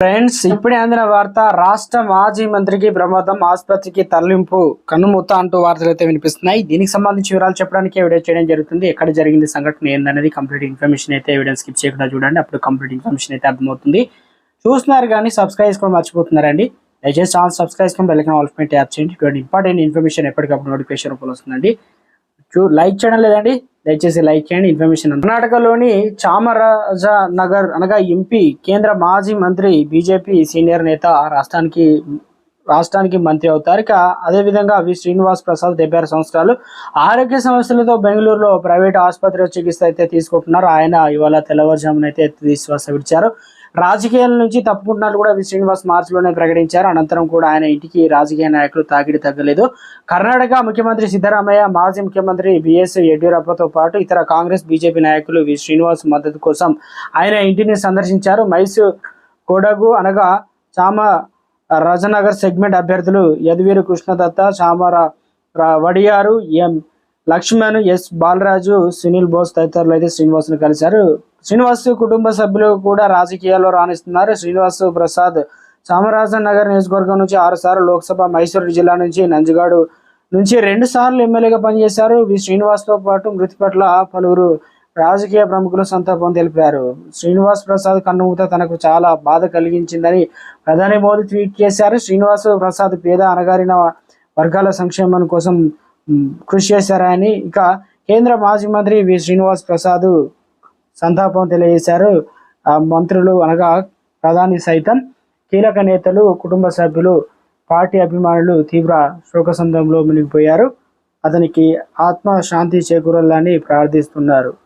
Friends ఇప్పుడే అందిన వార్త రాష్ట్ర మాజీ మంత్రికి ప్రమాదం ఆసుపత్రికి తరలింపు కన్నుమూత అంటూ వార్తలు అయితే వినిపిస్తున్నాయి. దీనికి సంబంధించి వివరాలు చెప్పడానికి ఎవిడెన్స్ చేయడం జరుగుతుంది. ఎక్కడ జరిగింది సంఘటన ఏందనేది కంప్లీట్ ఇన్ఫర్మేషన్ అయితే ఎవిడెన్స్ స్కిప్ చేయకుండా చూడండి. అప్పుడు కంప్లీట్ ఇన్ఫర్మేషన్ అయితే అర్థమవుతుంది. చూస్తున్నారు కానీ సబ్స్క్రైబ్ చేసుకోవడం మర్చిపోతున్నారండి. దయచేసి ఛానల్ సబ్స్క్రైబ్ చేసుకొని బెల్కన్ ఆల్ఫ్ యాప్ చేయండి. ఇటువంటి ఇంపార్టెంట్ ఇన్ఫర్మేషన్ ఎప్పటికప్పుడు నోటిఫికేషన్ రూపంలో వస్తుందండి. చూ లైక్ చేయడం లేదండి. దయచేసి లైక్ చేయండి ఇన్ఫర్మేషన్ కర్ణాటకలోని చామరాజ నగర్ అనగా ఎంపీ కేంద్ర మాజీ మంత్రి బీజేపీ సీనియర్ నేత రాష్ట్రానికి రాష్ట్రానికి మంత్రి అవుతారు. ఇక అదేవిధంగా వి. శ్రీనివాస్ ప్రసాద్ డెబ్బై ఆరు సంవత్సరాలు ఆరోగ్య సమస్యలతో బెంగళూరులో ప్రైవేట్ ఆసుపత్రిలో చికిత్స అయితే తీసుకుంటున్నారు. ఆయన ఇవాళ తెల్లవారుజామున అయితే శ్వాస విడిచారు. రాజకీయాల నుంచి తప్పుకుంటున్నట్లు కూడా వి. శ్రీనివాస్ మార్చిలోనే ప్రకటించారు. అనంతరం కూడా ఆయన ఇంటికి రాజకీయ నాయకులు తాకిడి తగ్గలేదు. కర్ణాటక ముఖ్యమంత్రి సిద్ధరామయ్య మాజీ ముఖ్యమంత్రి బిఎస్ యడ్యూరప్పతో పాటు ఇతర కాంగ్రెస్ బీజేపీ నాయకులు వి. శ్రీనివాస్ మద్దతు కోసం ఆయన ఇంటిని సందర్శించారు. మైసూర్ కొడగు అనగా చామ రజనగర్ సెగ్మెంట్ అభ్యర్థులు యదువీరు కృష్ణదత్త చామర వడియారు ఎం లక్ష్మణ్ ఎస్ బాలరాజు సునీల్ బోస్ తదితరులు అయితే శ్రీనివాస్ను కలిశారు. శ్రీనివాస్ కుటుంబ సభ్యులు కూడా రాజకీయాల్లో రాణిస్తున్నారు. శ్రీనివాస్ ప్రసాద్ చామరాజనగర్ నియోజకవర్గం నుంచి ఆరు సార్లు లోక్సభ మైసూరు జిల్లా నుంచి నంజగాడు నుంచి రెండు సార్లు ఎమ్మెల్యేగా పనిచేశారు. వి శ్రీనివాస్తో పాటు మృతి పట్ల పలువురు రాజకీయ ప్రముఖులు సంతాపం తెలిపారు. శ్రీనివాస్ ప్రసాద్ కన్నుమూత తనకు చాలా బాధ కలిగించిందని ప్రధాని మోదీ ట్వీట్ చేశారు. శ్రీనివాస్ ప్రసాద్ పేద అనగారిన వర్గాల సంక్షేమం కోసం కృషి చేశారని ఇక కేంద్ర మాజీ మంత్రి వి శ్రీనివాస్ ప్రసాద్ సంతాపం తెలియజేశారు. ఆ మంత్రులు అనగా ప్రధాని సైతం కీలక నేతలు కుటుంబ సభ్యులు పార్టీ అభిమానులు తీవ్ర శోకసందంలో మునిగిపోయారు. అతనికి ఆత్మ శాంతి చేకూరాలని ప్రార్థిస్తున్నారు.